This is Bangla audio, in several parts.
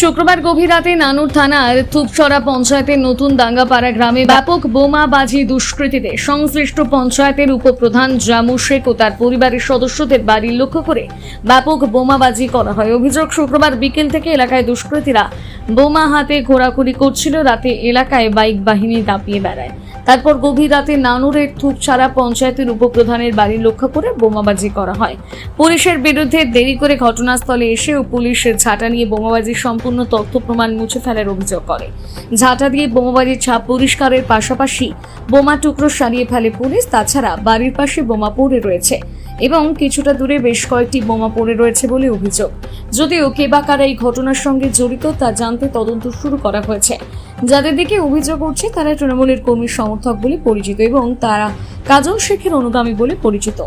শুক্রবার গভীর রাতে নানুর থানার থুপছড়া পঞ্চায়েতের নতুন দাঙ্গাপাড়া গ্রামে ব্যাপক বোমাবাজি দুষ্কৃতীদের সংশ্লিষ্ট পঞ্চায়েতের উপপ্রধান জামু শেখ ও তার পরিবারের সদস্যদের বাড়ি লক্ষ্য করে ব্যাপক বোমাবাজি করা হয়। অভিযোগ শুক্রবার বিকেল থেকে এলাকায় দুষ্কৃতীরা বোমা হাতে ঘোরাঘুরি করছিল রাতে এলাকায় বাইক বাহিনী দাপিয়ে বেড়ায়। তারপর গভীর রাতে নানুরের থুপছাড়া পঞ্চায়েতের উপপ্রধানের বাড়ি লক্ষ্য করে বোমাবাজি করা হয়। পুলিশের বিরুদ্ধে দেরি করে ঘটনাস্থলে এসে ও পুলিশের ঝাঁটা নিয়ে বোমাবাজির সম্পূর্ণ তথ্য প্রমাণ মুছে ফেলার অভিযোগ করে। ঝাঁটা দিয়ে বোমাবাজির ছাপ পরিষ্কারের পাশাপাশি বোমা টুকরো সারিয়ে ফেলে পুলিশ, তাছাড়া বাড়ির পাশে বোমা পড়ে রয়েছে। এবং কিছুটা দূরে বেশ কয়েকটি বোমা পড়ে রয়েছে বলে অভিযোগ। যদিও কে বা কারা এই ঘটনার সঙ্গে জড়িত তা জানতে তদন্ত শুরু করা হয়েছে। যাদের দিকে অভিযোগ উঠছে, তারা তৃণমূলের কর্মী সমর্থক বলে পরিচিত এবং তারা কাজল শেখের অনুগামী বলে পরিচিত।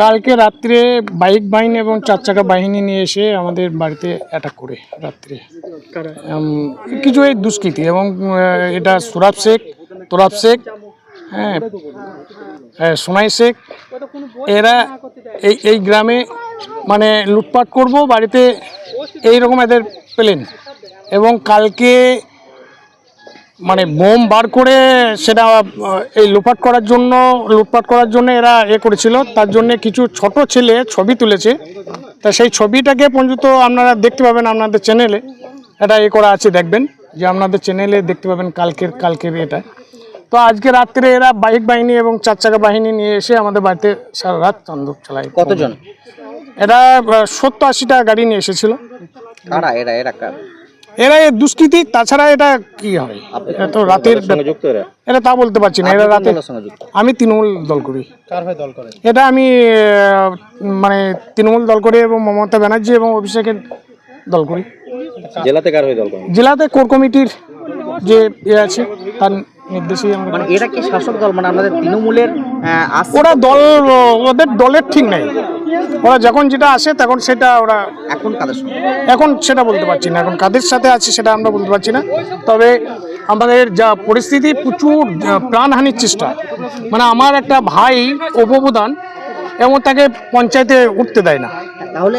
কালকে রাত্রে বাইক বাহিনী এবং চার চাকা বাহিনী নিয়ে এসে আমাদের বাড়িতে অ্যাটাক করে রাত্রে। কিছু এই দুষ্কৃতি এবং এটা সুরাব শেখ তোরাব শেখ হ্যাঁ হ্যাঁ, সোনাই শেখ এরা এই এই গ্রামে মানে লুটপাট করব বাড়িতে এই রকম এদের প্লেন। এবং কালকে মানে বোম বার করে সেটা এই লুটপাট করার জন্য লুটপাট করার জন্য এরা এ করেছিল। তার জন্য কিছু ছোট ছেলে ছবি তুলেছে। তা সেই ছবিটাকে পর্যন্ত আপনারা দেখতে পাবেন আপনাদের চ্যানেলে। এটা এ করা আছে দেখবেন। যে আপনাদের চ্যানেলে দেখতে পাবেন কালকের কালকের এটা। তো আজকে রাত্রে এরা বাইক বাহিনী এবং চার চাকা বাহিনী নিয়ে এসে আমাদের বাড়িতে সারা রাত চন্দ্র চালায়। কতজন? এরা সত্তর আশিটা গাড়ি নিয়ে এসেছিল। কারা? এরা এরা কারা? এরা এই দুষ্কৃতি তাছাড়া এটা কি হয়? এটা তো রাতের সঙ্গে যুক্ত এরা? এটা তা বলতে পারছি না এরা রাতে আমি তৃণমূল দল করি। এটা আমি মানে তৃণমূল দল করি এবং মমতা ব্যানার্জি এবং অভিষেকের দল করি। জেলাতে কার হয়ে দল জেলাতে কোর কমিটির যে ইয়ে আছে তার নির্দেশে আমরা মানে এরা কি শাসক দল? মানে আমাদের তৃণমূলের ওরা দল ওদের দলের ঠিক নেই। ওরা যখন যেটা আসে তখন সেটা ওরা এখন কাদের সঙ্গে? এখন সেটা বলতে পারছি না। এখন কাদের সাথে আছে সেটা আমরা বলতে পারছি না। তবে আমাদের যা পরিস্থিতি প্রচুর প্রাণহানির চেষ্টা। মানে আমার একটা ভাই উপপ্রধান এবং তাকে পঞ্চায়েতে উঠতে দেয় না। তাহলে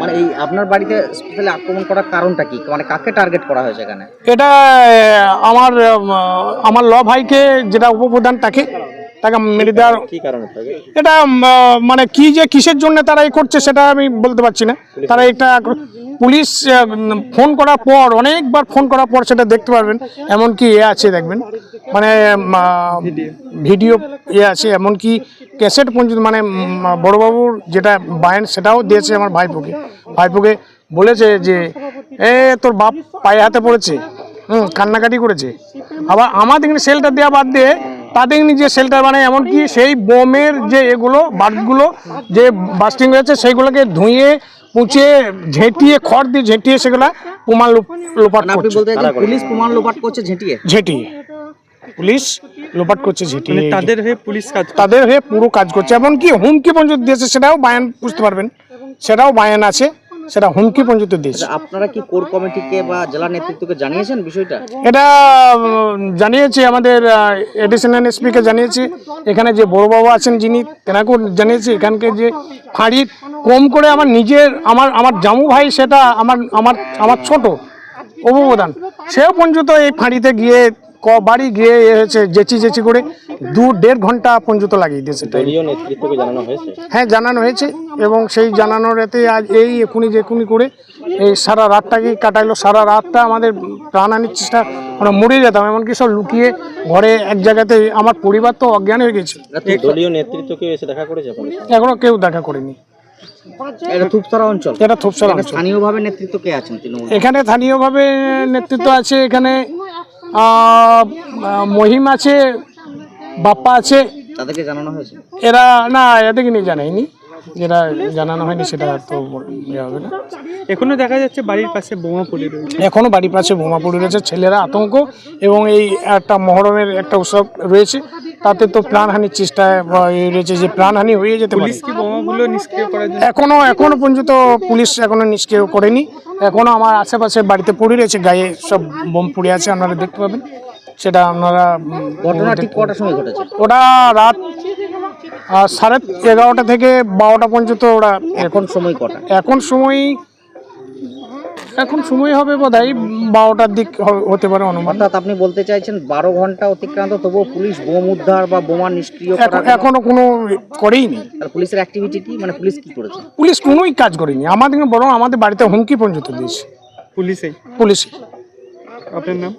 মানে এই আপনার বাড়িতে স্পেশালি আক্রমণ করার কারণটা কি? মানে কাকে টার্গেট করা হয়েছে এখানে? এটা আমার আমার ল ভাইকে যেটা উপপ্রধান তাকে তাকে মেরে দেওয়ার কি কারণে এটা মানে কি যে কিসের জন্য তারা এই করছে সেটা আমি বলতে পারছি না। তারা এটা পুলিশ ফোন করার পর অনেকবার ফোন করার পর সেটা দেখতে পারবেন। এমনকি এ আছে দেখবেন। মানে ভিডিও। ইয়ে আছে এমনকি ক্যাসেট পর্যন্ত মানে বড়বাবুর যেটা বায়ন সেটাও দিয়েছে আমার ভাইপোকে। ভাইপোকে বলেছে যে এ তোর বাপ পায়ে হাতে পড়েছে। হুম কান্নাকাটি করেছে। আবার আমার দেখুন সেলটা দেওয়া বাদ দিয়ে তাদের যে শেল্টার বানায় এমনকি সেই বোমের যে এগুলো বার্ডগুলো যে বাস্টিং হয়েছে সেইগুলোকে ধুয়ে পুঁচে ঝেঁটিয়ে খড় দিয়ে ঝেঁটিয়ে সেগুলো প্রমাণ লোপ- লোপাট মানে করছে। পুলিশ প্রমাণ লোপাট করছে ঝেঁটিয়ে? ঝেঁটিয়ে। পুলিশ লোপাট করছে ঝেঁটিয়ে। মানে তাদের হয়ে পুলিশ কাজ তাদের হয়ে পুরো কাজ করছে এমনকি হুমকি পর্যন্ত দিয়েছে সেটাও বায়ান বুঝতে পারবেন। সেটাও বায়ান আছে। সেটা হুমকি পর্যন্ত দিয়েছে। আচ্ছা, আপনারা কি কোর কমিটিকে বা জেলা নেতৃত্বকে জানিয়েছেন বিষয়টা? এটা জানিয়েছি আমাদের এডিশনাল এসপিকে জানিয়েছি। এখানে যে বড় বাবা আছেন যিনি তেনাকেও জানিয়েছি এখানকে যে ফাঁড়ির কম করে আমার নিজের আমার আমার জামু ভাই সেটা আমার আমার আমার ছোট অবদান সেও পর্যন্ত এই ফাঁড়িতে গিয়ে ক বাড়ি গিয়ে এ হয়েছে জেচি জেচি করে দু দেড় ঘণ্টা পর্যন্ত লাগিয়ে দিয়েছে। হ্যাঁ জানানো হয়েছে এবং সেই জানানোর এতে আজ এই এখুনি যে এখুনি করে এই সারা রাতটাকে কাটাইলো সারা রাতটা আমাদের প্রাণহানির চেষ্টা আমরা মরে যেতাম এমনকি সব লুকিয়ে ঘরে এক জায়গাতে আমার পরিবার তো অজ্ঞান হয়ে গেছে দলীয় নেতৃত্বকে এসে দেখা করেছে এখনও কেউ দেখা করেনি। এটা অঞ্চল। থোপসার স্থানীয়ভাবে নেতৃত্ব কে আছেন এখানে স্থানীয়ভাবে নেতৃত্ব আছে এখানে মহিম আছে বাপ্পা আছে। তাদেরকে জানানো হয়েছে? এরা না এদেরকে নিয়ে জানায়নি যেটা জানানো হয়নি সেটা তো ইয়ে হবে না। এখনও দেখা যাচ্ছে বাড়ির পাশে বোমা পড়ে রয়েছে। এখনও বাড়ির পাশে বোমা পড়ে রয়েছে। ছেলেরা আতঙ্ক এবং এই একটা মহরমের একটা উৎসব রয়েছে। তাতে তো প্রাণহানির চেষ্টা বা রয়েছে যে প্রাণহানি হয়ে যেতে পারে। পুলিশ কি বোমাগুলো নিষ্ক্রিয় করার জন্য? এখনও এখনও পর্যন্ত পুলিশ এখনও নিষ্ক্রিয় করেনি। এখনও আমার আশেপাশে বাড়িতে পড়ে রয়েছে গায়ে সব বোম পড়ে আছে আপনারা দেখতে পাবেন। সেটা আপনারা ঘটনা ঠিক কটার সময় ঘটেছে? ওটা রাত সাড়ে এগারোটা থেকে বারোটা পর্যন্ত ওরা এখন সময় কটা? এখন সময় এখন সময় হবে বোধহয় বারোটার দিক হতে পারে অনুমান। অর্থাৎ আপনি বলতে চাইছেন বারো ঘণ্টা অতিক্রান্ত তবুও পুলিশ বোম উদ্ধার বা বোমা নিষ্ক্রিয় এখন এখনও কোনো করেইনি আর পুলিশের অ্যাক্টিভিটি কি? মানে পুলিশ কি করেছে? পুলিশ কোনোই কাজ করেনি। আমাদের বরং আমাদের বাড়িতে হুমকি পর্যন্ত দিয়েছে। পুলিশে। পুলিশে। আপনার নাম?